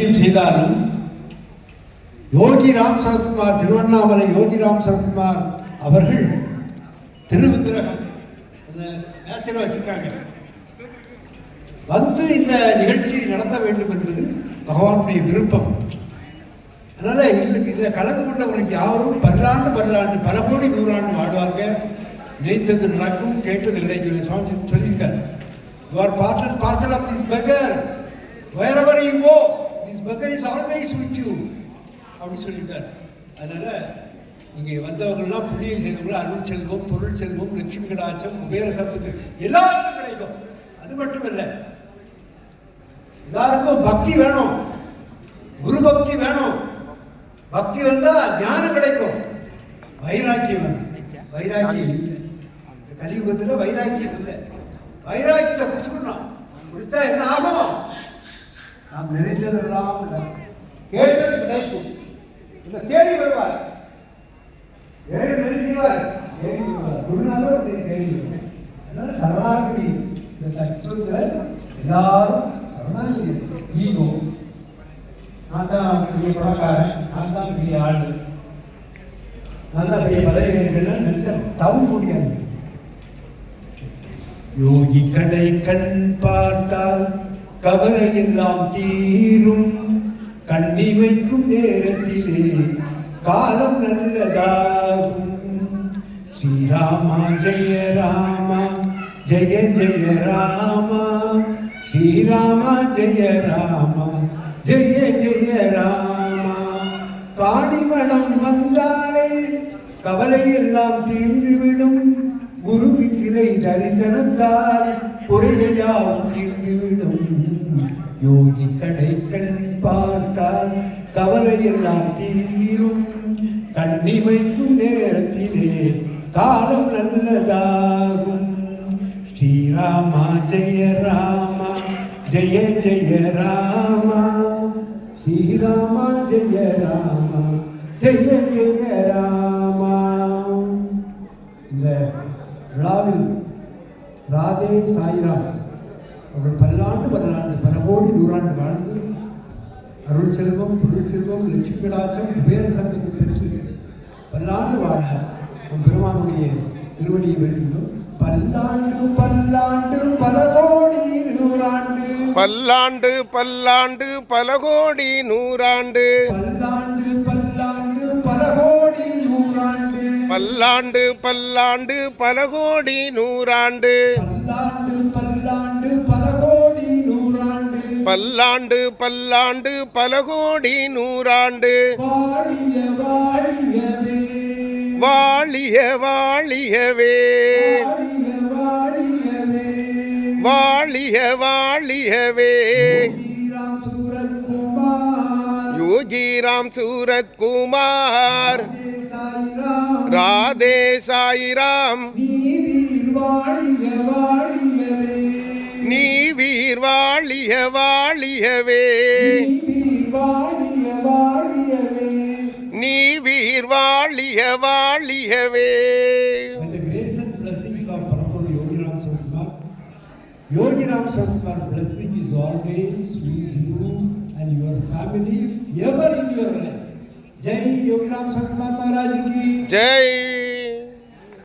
முயற்சியும் செய்தாலும் யோகி ராம் சரத்குமார் திருவண்ணாமலை யோகி ராம் சரத்குமார் அவர்கள் திருவிக்கிரகம் அந்த மேசையில் வச்சிருக்காங்க. வந்து இந்த நிகழ்ச்சி நடத்த வேண்டும் என்பது பகவானுடைய விருப்பம். அதனால் இதில் இதில் கலந்து கொண்டவர்களுக்கு யாவரும் பல்லாண்டு பல்லாண்டு பல கோடி நூறாண்டு வாழ்வாங்க. நினைத்தது நடக்கும் கேட்டது கிடைக்கும் சுவாமி சொல்லியிருக்கார். You are part and parcel of this beggar wherever you this beggar is always with you அப்படின்னு சொல்லிட்டார். அதனால் இங்கே வந்தவங்கள்லாம் புண்ணியம் செய்தவங்க அருள் செல்வம் பொருள் செல்வம் லட்சுமி கடாச்சம் உபேர சம்பத்து எல்லாருக்கும் கிடைக்கும். அது மட்டும் இல்லை எல்லாருக்கும் பக்தி வேணும். குரு பக்தி வேணும். பக்தி வந்தா ஞானம் கிடைக்கும். வைராக்கியம் வேணும். வைராக்கியம் இல்லை. கலியுகத்தில் வைராக்கியம் இல்லை. வைராக்கியத்தை பிடிச்சுக்கணும். பிடிச்சா என்ன ஆகும்? நாம் இல்லை. கேட்டது கிடைக்கும். இல்லை தேடி வருவார். இறைவன் என்ன செய்வார்? தேடி வருவார். குருநாதர் தேடி வருவார். அதனால சரணாகதி. இந்த எல்லாரும் சரணாகதி. ஈகோ. நான் தான் பெரிய பணக்காரன். நான் தான் பெரிய ஆள். பெரிய நினைச்சா தவ முடியாது. யோகி கடை கண் பார்த்தால் கவலை எல்லாம் தீரும். கண்ணி வைக்கும் நேரத்திலே காலம் நல்லதாகும். ஸ்ரீராமா ஜெய ராமா ஜெய ஜெய ராமா. ஸ்ரீராமா ஜெய ராமா ஜெய ஜெய ராமா. காணிவனம் வந்தாலே கவலை எல்லாம் தீர்ந்துவிடும். குருவின் சிலை தரிசனத்தால் குறையாவும் தீர்ந்துவிடும். யோகி கடை கண் பார்த்தால் கவலையெல்லாம் தீரும். கண்ணி வைக்கும் நேரத்திலே காலம் நல்லதாகும். ஸ்ரீராமா ஜெய ராமா ஜெய ஜெய ராமா. ஸ்ரீராமா ஜெய ராமா ஜெய ஜெய ராமா. இந்த விழாவில் ராதே சாய்ராம் அவர்கள் பல்லாண்டு பல்லாண்டு பல கோடி நூறாண்டு வாழ்ந்து அருள் செல்வம் பொருள் செல்வம் லட்சுமி கடாட்சம் சங்கத்தை பெற்று பல்லாண்டு வாழ உன் பெருமானுடைய திருவடியை வேண்டும் பல்லாண்டு பல்லாண்டு பல கோடி நூறாண்டு. பல்லாண்டு பல்லாண்டு பல கோடி நூறாண்டு. பல்லாண்டு பல்லாண்டு பல கோடி நூறாண்டு. பல்லாண்டு பல்லாண்டு பல கோடி நூறாண்டு. பல்லாண்டு பல்லாண்டு பல்லாண்டு பல கோடி நூறாண்டு. வாழிய வாழியவே. வாழிய வாழியவே. யோகிராம் சூரத்குமார். சாய்ராம் ராதே சாயிராம். வாழிய வாழியவே வாழிய வாழியவே நீவீர் வாழிய வாழியவே நீ வீர் வாழிய வாழியவே By the grace and blessings of Prabhu Yogi Ram Saratkumar, Yogi Ram Saratkumar blessing is always with you and your family ever in your life. Jai Yogi Ram Saratkumar Maharaj ki. Jai